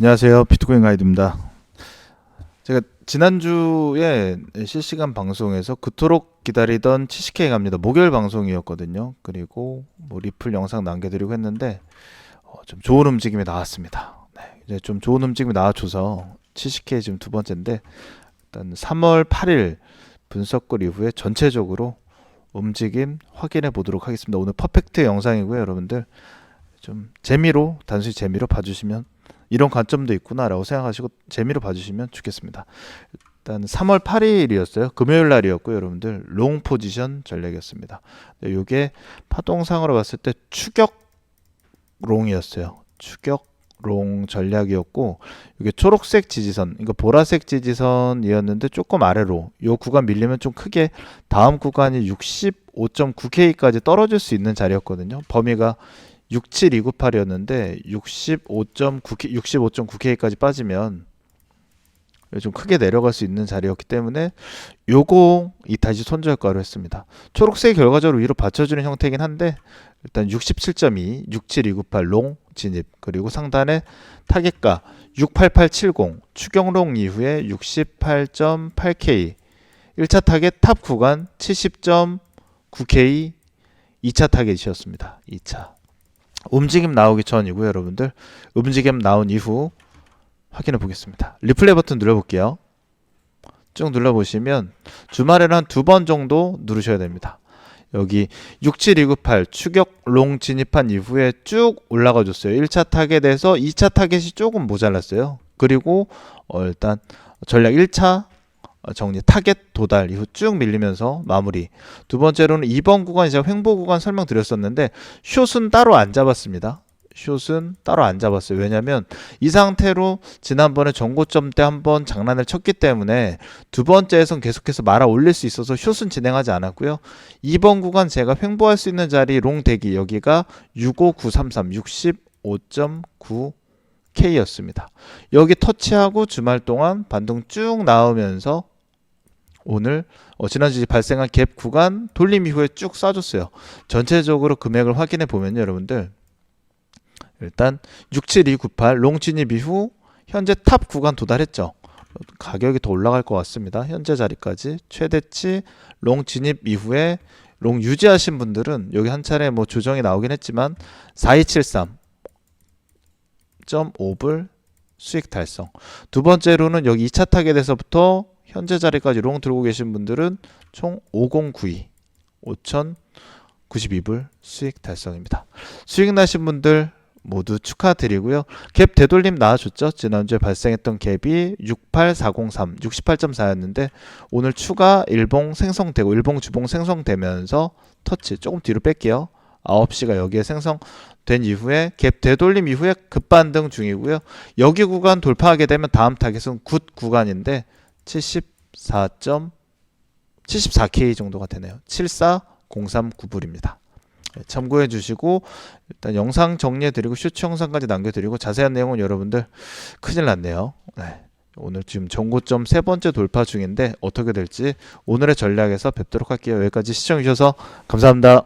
안녕하세요. 비트코인 가이드입니다. 제가 지난주에 실시간 방송에서 그토록 기다리던 70K 갑니다. 목요일 방송이었거든요. 그리고 뭐 리플 영상 남겨드리고 했는데 어, 좀 좋은 움직임이 나왔습니다. 네, 이제 좀 좋은 움직임이 나와줘서 70K 지금 두 번째인데 일단 3월 8일 분석글 이후에 전체적으로 움직임 확인해 보도록 하겠습니다. 오늘 퍼펙트 영상이고요, 여러분들 좀 재미로 단순히 재미로 봐주시면 이런 관점도 있구나라고 생각하시고 재미로 봐주시면 좋겠습니다. 일단 3월 8일이었어요. 금요일 날이었고요, 여러분들 롱 포지션 전략이었습니다. 네, 이게 파동상으로 봤을 때 추격 롱이었어요. 추격 롱 전략이었고 이게 초록색 지지선, 이거 보라색 지지선이었는데 조금 아래로 요 구간 밀리면 좀 크게 다음 구간이 65.9K까지 떨어질 수 있는 자리였거든요. 범위가 67298이었는데 65.9K, 65.9K까지 빠지면 좀 크게 내려갈 수 있는 자리였기 때문에 요거 이 다시 손절가로 했습니다. 초록색 결과적으로 위로 받쳐주는 형태이긴 한데 일단 67.2, 67298 롱 진입 그리고 상단에 타겟가 68870 추경롱 이후에 68.8K 1차 타겟 탑 구간 70.9K 2차 타겟이었습니다. 2차 움직임 나오기 전이고요, 여러분들. 움직임 나온 이후 확인해 보겠습니다. 리플레이 버튼 눌러볼게요. 쭉 눌러보시면 주말에는 한 두 번 정도 누르셔야 됩니다. 여기 67298 추격 롱 진입한 이후에 쭉 올라가 줬어요. 1차 타겟에서 2차 타겟이 조금 모자랐어요. 그리고 어 일단 전략 1차 정리 타겟 도달 이후 쭉 밀리면서 마무리. 두 번째로는 2번 구간 제가 횡보 구간 설명드렸었는데 숏은 따로 안 잡았습니다. 숏은 따로 안 잡았어요. 왜냐면 이 상태로 지난번에 전고점 때 한번 장난을 쳤기 때문에 두 번째에선 계속해서 말아 올릴 수 있어서 숏은 진행하지 않았고요. 2번 구간 제가 횡보할 수 있는 자리 롱 대기 여기가 65933 65.9 K였습니다. 여기 터치하고 주말 동안 반등 쭉 나오면서 오늘 어, 지난주 발생한 갭 구간 돌림 이후에 쭉 쏴줬어요. 전체적으로 금액을 확인해 보면요, 여러분들. 일단 67298 롱 진입 이후 현재 탑 구간 도달했죠. 가격이 더 올라갈 것 같습니다. 현재 자리까지 최대치 롱 진입 이후에 롱 유지하신 분들은 여기 한 차례 뭐 조정이 나오긴 했지만 4273.5불 수익 달성. 두 번째로는 여기 2차 타겟에서부터 현재 자리까지 롱 들고 계신 분들은 총 5092, 5092불 수익 달성입니다. 수익 나신 분들 모두 축하드리고요. 갭 되돌림 나와줬죠. 지난주에 발생했던 갭이 68403, 68.4였는데 오늘 추가 일봉 생성되고 일봉 주봉 생성되면서 터치 조금 뒤로 뺄게요. 9시가 여기에 생성된 이후에 갭 되돌림 이후에 급반등 중이고요. 여기 구간 돌파하게 되면 다음 타겟은 굿 구간인데 74. 74K 정도가 되네요. 74039불입니다. 네, 참고해 주시고 일단 영상 정리해 드리고 슈츠 영상까지 남겨 드리고 자세한 내용은 여러분들 큰일 났네요. 네. 오늘 지금 전고점 세 번째 돌파 중인데 어떻게 될지 오늘의 전략에서 뵙도록 할게요. 여기까지 시청해 주셔서 감사합니다.